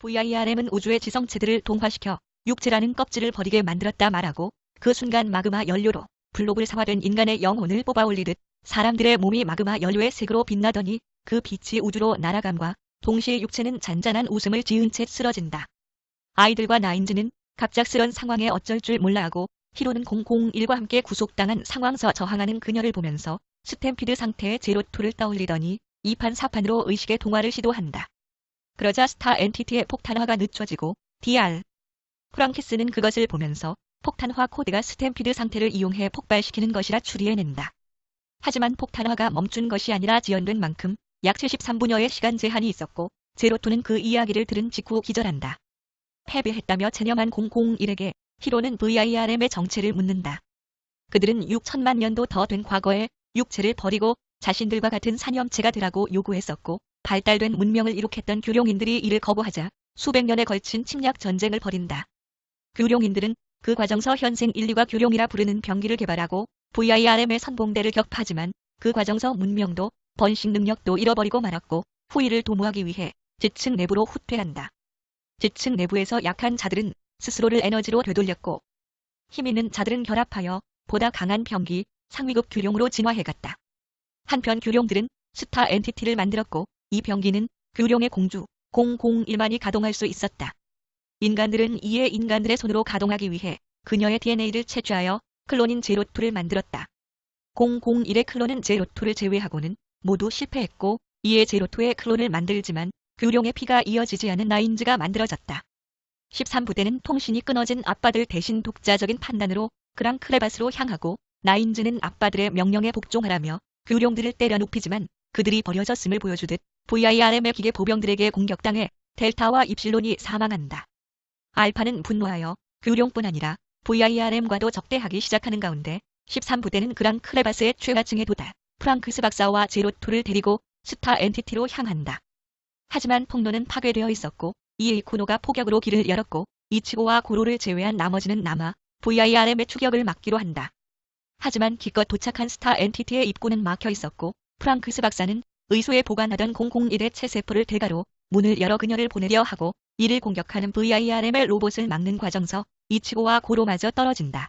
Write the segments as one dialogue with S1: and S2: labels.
S1: VIRM은 우주의 지성체들을 동화시켜 육체라는 껍질을 버리게 만들었다 말하고 그 순간 마그마 연료로 블록을 사화된 인간의 영혼을 뽑아올리듯 사람들의 몸이 마그마 연료의 색으로 빛나더니 그 빛이 우주로 날아감과 동시에 육체는 잔잔한 웃음을 지은 채 쓰러진다. 아이들과 나인즈는 갑작스런 상황에 어쩔 줄 몰라 하고 히로는 001과 함께 구속당한 상황서 저항하는 그녀를 보면서 스탬피드 상태의 제로투를 떠올리더니 이판사판으로 의식의 동화를 시도한다. 그러자 스타 엔티티의 폭탄화가 늦춰지고 DR 프랑키스는 그것을 보면서 폭탄화 코드가 스탬피드 상태를 이용해 폭발시키는 것이라 추리해낸다. 하지만 폭탄화가 멈춘 것이 아니라 지연된 만큼 약 73분여의 시간 제한이 있었고 제로투는 그 이야기를 들은 직후 기절한다. 패배했다며 체념한 001에게 히로는 VIRM의 정체를 묻는다. 그들은 6천만 년도 더 된 과거에 육체를 버리고 자신들과 같은 사념체가 되라고 요구했었고 발달된 문명을 이룩했던 규룡인들이 이를 거부하자 수백 년에 걸친 침략 전쟁을 벌인다. 규룡인들은 그 과정서 현생 인류가 규룡이라 부르는 병기를 개발하고 VIRM의 선봉대를 격파하지만 그 과정서 문명도 번식 능력도 잃어버리고 말았고 후위를 도모하기 위해 지층 내부로 후퇴한다. 지층 내부에서 약한 자들은 스스로를 에너지로 되돌렸고 힘 있는 자들은 결합하여 보다 강한 병기, 상위급 규룡으로 진화해갔다. 한편 규룡들은 스타 엔티티를 만들었고 이 병기는 규룡의 공주 001만이 가동할 수 있었다. 인간들은 이에 인간들의 손으로 가동하기 위해 그녀의 DNA를 채취하여 클론인 제로투를 만들었다. 001의 클론은 제로투를 제외하고는 모두 실패했고 이에 제로투의 클론을 만들지만 규룡의 피가 이어지지 않은 나인즈가 만들어졌다. 13부대는 통신이 끊어진 아빠들 대신 독자적인 판단으로 그랑 크레바스로 향하고 나인즈는 아빠들의 명령에 복종하라며 규룡들을 때려 눕히지만 그들이 버려졌음을 보여주듯 VIRM의 기계 보병들에게 공격당해 델타와 입실론이 사망한다. 알파는 분노하여 규룡뿐 아니라 VIRM과도 적대하기 시작하는 가운데 13부대는 그랑 크레바스의 최하층에 도달 프랑크스 박사와 제로투를 데리고 스타 엔티티로 향한다. 하지만 통로는 파괴되어 있었고 이에 쿠노가 포격으로 길을 열었고 이치고와 고로를 제외한 나머지는 남아 VIRM의 추격을 막기로 한다. 하지만 기껏 도착한 스타 엔티티의 입구는 막혀 있었고 프랑크스 박사는 의소에 보관하던 001의 체세포를 대가로 문을 열어 그녀를 보내려 하고 이를 공격하는 VIRM의 로봇을 막는 과정서 이치고와 고로마저 떨어진다.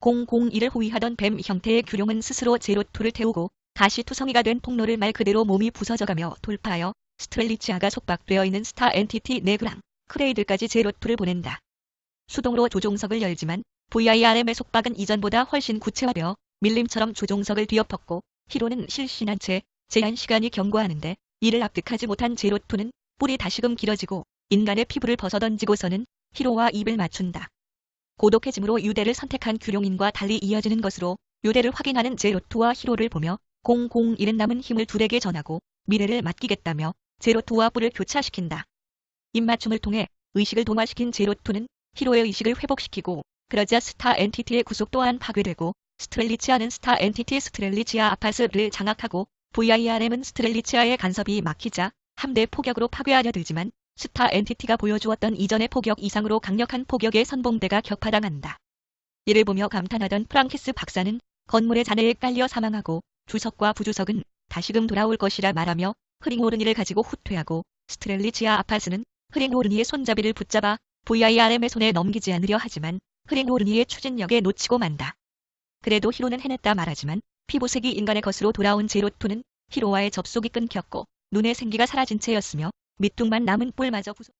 S1: 001을 호위하던 뱀 형태의 규룡은 스스로 제로투를 태우고 다시 투성이가 된 통로를 말 그대로 몸이 부서져가며 돌파하여 스트렐리치아가 속박되어 있는 스타 엔티티 네그랑 크레이들까지 제로투를 보낸다. 수동으로 조종석을 열지만 VIRM의 속박은 이전보다 훨씬 구체화되어 밀림처럼 조종석을 뒤엎었고 히로는 실신한 채 제한 시간이 경고하는데 이를 납득하지 못한 제로투는 뿔이 다시금 길어지고 인간의 피부를 벗어던지고서는 히로와 입을 맞춘다. 고독해짐으로 유대를 선택한 규룡인과 달리 이어지는 것으로 유대를 확인하는 제로투와 히로를 보며 001은 남은 힘을 둘에게 전하고 미래를 맡기겠다며 제로투와 뿔을 교차시킨다. 입맞춤을 통해 의식을 동화시킨 제로투는 히로의 의식을 회복시키고 그러자 스타 엔티티의 구속 또한 파괴되고 스트렐리치아는 스타 엔티티 스트렐리치아 아파스를 장악하고 VIRM은 스트렐리치아의 간섭이 막히자 함대 포격으로 파괴하려 들지만 스타 엔티티가 보여주었던 이전의 포격 이상으로 강력한 포격에 선봉대가 격파당한다. 이를 보며 감탄하던 프랑키스 박사는 건물의 잔해에 깔려 사망하고 주석과 부주석은 다시금 돌아올 것이라 말하며 흐링오르니를 가지고 후퇴하고 스트렐리치아 아파스는 흐링오르니의 손잡이를 붙잡아 VIRM의 손에 넘기지 않으려 하지만 흐링오르니의 추진력에 놓치고 만다. 그래도 히로는 해냈다 말하지만 피부색이 인간의 것으로 돌아온 제로투는 히로와의 접속이 끊겼고 눈의 생기가 사라진 채였으며 밑둥만 남은 뿔마저 부서